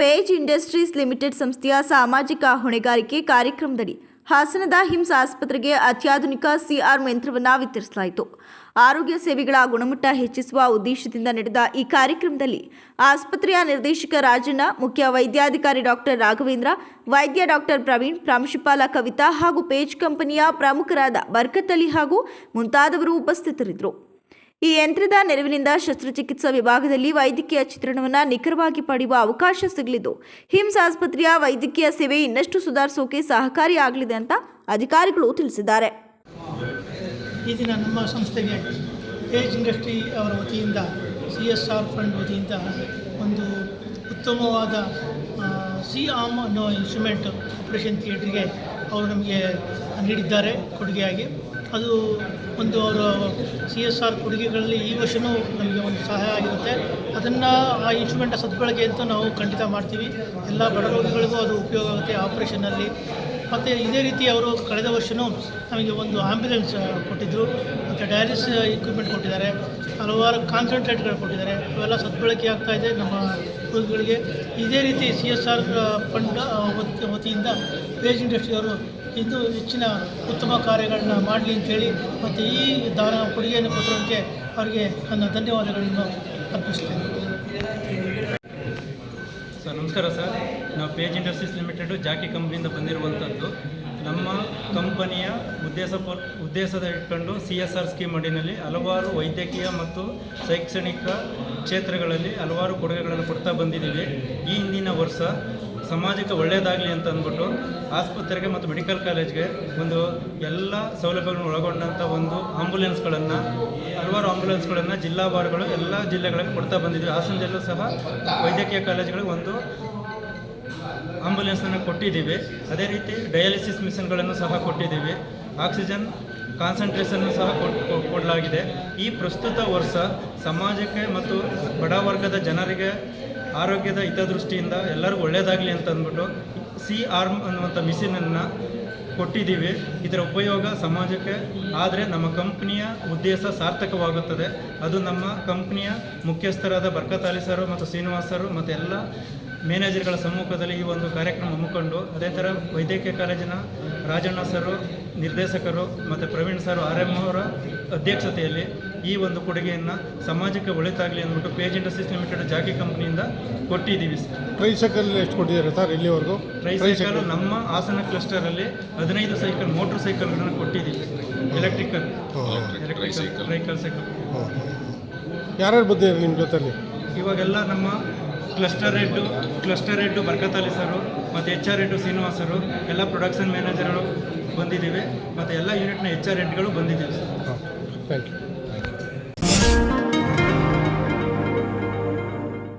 Page industries limited ಸಂಸ್ಥೆಯ ಸಾಮಾಜಿಕ ಹೊಣೆಗಾರಿಕೆ ಕಾರ್ಯಕ್ರಮದಡಿ ಹಾಸನದ ಹಿಮ್ಸ್ ಆಸ್ಪತ್ರೆಗೆ ಅತ್ಯಾಧುನಿಕ ಸಿಆರ್ ಯಂತ್ರವನ್ನು ವಿತರಿಸಲಾಯಿತು. ಆರೋಗ್ಯ ಸೇವೆಗಳ ಗುಣಮಟ್ಟ ಹೆಚ್ಚಿಸುವ ಉದ್ದೇಶದಿಂದ ನಡೆದ ಈ ಕಾರ್ಯಕ್ರಮದಲ್ಲಿ ಆಸ್ಪತ್ರೆಯ ನಿರ್ದೇಶಕ ರಾಜಣ್ಣ, ಮುಖ್ಯ ವೈದ್ಯಾಧಿಕಾರಿ ಡಾಕ್ಟರ್ ರಾಘವೇಂದ್ರ, ವೈದ್ಯ ಡಾಕ್ಟರ್ ಪ್ರವೀಣ್, ಪ್ರಾಂಶುಪಾಲ ಕವಿತಾ ಹಾಗೂ ಪೇಜ್ ಕಂಪನಿಯ ಪ್ರಮುಖರಾದ ಬರ್ಕತ್ ಅಲಿ ಹಾಗೂ ಮುಂತಾದವರು ಉಪಸ್ಥಿತರಿದ್ದರು. ಈ ಯಂತ್ರದ ನೆರವಿನಿಂದ ಶಸ್ತ್ರಚಿಕಿತ್ಸಾ ವಿಭಾಗದಲ್ಲಿ ವೈದ್ಯಕೀಯ ಚಿತ್ರಣವನ್ನು ನಿಖರವಾಗಿ ಪಡೆಯುವ ಅವಕಾಶ ಸಿಗಲಿದ್ದು ಹಿಮ್ಸ್ ಆಸ್ಪತ್ರೆಯ ವೈದ್ಯಕೀಯ ಸೇವೆ ಇನ್ನಷ್ಟು ಸುಧಾರಿಸೋಕೆ ಸಹಕಾರಿಯಾಗಲಿದೆ ಅಂತ ಅಧಿಕಾರಿಗಳು ತಿಳಿಸಿದ್ದಾರೆ. ಈ ನಮ್ಮ ಸಂಸ್ಥೆಗೆ ಏಜ್ ಇಂಡಸ್ಟ್ರಿ ಅವರ ವತಿಯಿಂದ, ಸಿ ಎಸ್ ಆರ್ ಫಂಡ್ ವತಿಯಿಂದ ಒಂದು ಉತ್ತಮವಾದ ಸಿ ಆಮ್ ಅನ್ನೋ ಇನ್ಸ್ಟ್ರೂಮೆಂಟ್ ಆಪರೇಷನ್ ಥಿಯೇಟ್ರಿಗೆ ಅವರು ನಮಗೆ ನೀಡಿದ್ದಾರೆ ಕೊಡುಗೆಯಾಗಿ. ಅದು ಒಂದು ಅವರ ಸಿ ಎಸ್ ಆರ್ ಕೊಡುಗೆಗಳಲ್ಲಿ ಈ ವರ್ಷವೂ ನಮಗೆ ಒಂದು ಸಹಾಯ ಆಗಿರುತ್ತೆ. ಅದನ್ನು ಆ ಇನ್ಸ್ಟ್ರೂಮೆಂಟ್ ಸದ್ಬಳಕೆ ಅಂತ ನಾವು ಖಂಡಿತ ಮಾಡ್ತೀವಿ. ಎಲ್ಲ ಬಡ ರೋಗಿಗಳಿಗೂ ಅದು ಉಪಯೋಗ ಆಗುತ್ತೆ ಆಪ್ರೇಷನ್ನಲ್ಲಿ ಮತ್ತು ಇದೇ ರೀತಿ ಅವರು ಕಳೆದ ವರ್ಷವೂ ನಮಗೆ ಒಂದು ಆ್ಯಂಬುಲೆನ್ಸ್ ಕೊಟ್ಟಿದ್ದರು ಮತ್ತು ಡಯಾಲಿಸ್ ಇಕ್ವಿಪ್ಮೆಂಟ್ ಕೊಟ್ಟಿದ್ದಾರೆ. ಹಲವಾರು ಕಾನ್ಸಂಟ್ರೇಟ್ಗಳು ಕೊಟ್ಟಿದ್ದಾರೆ. ಅವೆಲ್ಲ ಸದ್ಬಳಕೆ ಆಗ್ತಾ ಇದೆ ನಮ್ಮ ರೋಗಿಗಳಿಗೆ. ಇದೇ ರೀತಿ ಸಿ ಎಸ್ ಆರ್ ಫಂಡ್ ವತಿ- ವತಿಯಿಂದ ಪೇಜ್ ಇಂಡಸ್ಟ್ರಿ ಅವರು ಇದು ಹೆಚ್ಚಿನ ಉತ್ತಮ ಕಾರ್ಯಗಳನ್ನ ಮಾಡಲಿ ಅಂತೇಳಿ ಮತ್ತು ಈ ದಾನ ಕೊಡುಗೆಯನ್ನು ಕೊಟ್ಟಿರೋದಕ್ಕೆ ಅವರಿಗೆ ನನ್ನ ಧನ್ಯವಾದಗಳನ್ನು ಅರ್ಪಿಸ್ತೇನೆ. ಸರ್, ನಮಸ್ಕಾರ ಸರ್. ನಾವು ಪೇಜ್ ಇಂಡಸ್ಟ್ರೀಸ್ ಲಿಮಿಟೆಡು ಜಾಕಿ ಕಂಪ್ನಿಯಿಂದ ಬಂದಿರುವಂಥದ್ದು. ನಮ್ಮ ಕಂಪನಿಯ ಉದ್ದೇಶ ಉದ್ದೇಶದ ಇಟ್ಕೊಂಡು ಸಿ ಎಸ್ ಆರ್ ಸ್ಕೀಮ್ ಅಡಿನಲ್ಲಿ ಹಲವಾರು ವೈದ್ಯಕೀಯ ಮತ್ತು ಶೈಕ್ಷಣಿಕ ಕ್ಷೇತ್ರಗಳಲ್ಲಿ ಹಲವಾರು ಕೊಡುಗೆಗಳನ್ನು ಕೊಡ್ತಾ ಬಂದಿದ್ದೀವಿ. ಈ ಹಿಂದಿನ ವರ್ಷ ಸಮಾಜಕ್ಕೆ ಒಳ್ಳೆಯದಾಗಲಿ ಅಂತ ಅಂದ್ಬಿಟ್ಟು ಆಸ್ಪತ್ರೆಗೆ ಮತ್ತು ಮೆಡಿಕಲ್ ಕಾಲೇಜ್ಗೆ ಒಂದು ಎಲ್ಲ ಸೌಲಭ್ಯಗಳನ್ನು ಒಳಗೊಂಡಂಥ ಒಂದು ಆಂಬುಲೆನ್ಸ್ಗಳನ್ನು, ಹಲವಾರು ಆಂಬುಲೆನ್ಸ್ಗಳನ್ನು ಜಿಲ್ಲಾ ವಾರ್ಡ್ಗಳು ಎಲ್ಲ ಜಿಲ್ಲೆಗಳಿಗೆ ಕೊಡ್ತಾ ಬಂದಿದ್ದೀವಿ ಹಾಸನದಲ್ಲೂ ಸಹ ವೈದ್ಯಕೀಯ ಕಾಲೇಜ್ಗಳಿಗೆ ಒಂದು ಆಂಬುಲೆನ್ಸನ್ನು ಕೊಟ್ಟಿದ್ದೀವಿ. ಅದೇ ರೀತಿ ಡಯಾಲಿಸಿಸ್ ಮಿಷನ್ಗಳನ್ನು ಸಹ ಕೊಟ್ಟಿದ್ದೀವಿ. ಆಕ್ಸಿಜನ್ ಕಾನ್ಸಂಟ್ರೇಷನ್ನು ಸಹ ಕೊಡ್- ಕೊಡಲಾಗಿದೆ. ಈ ಪ್ರಸ್ತುತ ವರ್ಷ ಸಮಾಜಕ್ಕೆ ಮತ್ತು ಬಡ ವರ್ಗದ ಜನರಿಗೆ ಆರೋಗ್ಯದ ಹಿತದೃಷ್ಟಿಯಿಂದ ಎಲ್ಲರಿಗೂ ಒಳ್ಳೆಯದಾಗಲಿ ಅಂತ ಅಂದ್ಬಿಟ್ಟು ಸಿ ಆರ್ಮ್ ಅನ್ನುವಂಥ ಮಿಷಿನನ್ನು ಕೊಟ್ಟಿದ್ದೀವಿ. ಇದರ ಉಪಯೋಗ ಸಮಾಜಕ್ಕೆ, ಆದರೆ ನಮ್ಮ ಕಂಪ್ನಿಯ ಉದ್ದೇಶ ಸಾರ್ಥಕವಾಗುತ್ತದೆ. ಅದು ನಮ್ಮ ಕಂಪ್ನಿಯ ಮುಖ್ಯಸ್ಥರಾದ ಬರ್ಕತ್ ಅಲಿ ಸರು ಮತ್ತು ಶ್ರೀನಿವಾಸ್ ಸರು ಮತ್ತು ಎಲ್ಲ ಮ್ಯಾನೇಜರ್ಗಳ ಸಮ್ಮುಖದಲ್ಲಿ ಈ ಒಂದು ಕಾರ್ಯಕ್ರಮ ಹಮ್ಮಿಕೊಂಡು, ಅದೇ ಥರ ವೈದ್ಯಕೀಯ ಕಾಲೇಜಿನ ರಾಜಣ್ಣ ಸರು, ನಿರ್ದೇಶಕರು ಮತ್ತು ಪ್ರವೀಣ್ ಸರ್, ಆರ್ ಎಂ ಅವರ ಅಧ್ಯಕ್ಷತೆಯಲ್ಲಿ ಈ ಒಂದು ಕೊಡುಗೆಯನ್ನು ಸಮಾಜಕ್ಕೆ ಒಳಿತಾಗಲಿ ಅಂದ್ಬಿಟ್ಟು ಪೇಜ್ ಇಂಡಸ್ಟ್ರೀಸ್ ಲಿಮಿಟೆಡ್ ಜಾಕಿ ಕಂಪ್ನಿಯಿಂದ ಕೊಟ್ಟಿದ್ದೀವಿ ಸರ್. ಟ್ರೈಸೈಕಲ್ ಎಷ್ಟು ಕೊಟ್ಟಿದ್ದಾರೆ ಸರ್ ಇಲ್ಲಿವರೆಗೂ? ಟ್ರೈಸೈಕಲ್ ನಮ್ಮ ಹಾಸನ ಕ್ಲಸ್ಟರಲ್ಲಿ ಹದಿನೈದು ಸೈಕಲ್ ಮೋಟ್ರ್ ಸೈಕಲ್ಗಳನ್ನು ಕೊಟ್ಟಿದ್ದೀವಿ ಎಲೆಕ್ಟ್ರಿಕಲ್ ಎಲೆಕ್ಟ್ರಿಕಲ್ ಟ್ರೈಕಲ್ ಸೈಕಲ್ ಯಾರ್ಯಾರು ಬಂದಿದ್ದಾರೆ ನಿಮ್ಮ ಜೊತೆಲಿ ಇವಾಗೆಲ್ಲ ನಮ್ಮ cluster head cluster head Barkatali sir ಮತ್ತು ಎಚ್ ಆರ್ ಹೆಡ್ಡು ಶ್ರೀನಿವಾಸರು ಎಲ್ಲ ಪ್ರೊಡಕ್ಷನ್ ಮ್ಯಾನೇಜರ್ಗಳು ಬಂದಿದ್ದೀವಿ ಮತ್ತು ಎಲ್ಲ ಯೂನಿಟ್ನ ಎಚ್ ಆರ್ ಹೆಡ್ಗಳು ಬಂದಿದ್ದೀವಿ ಸರ್. ಹಾಂ ಥ್ಯಾಂಕ್ ಯು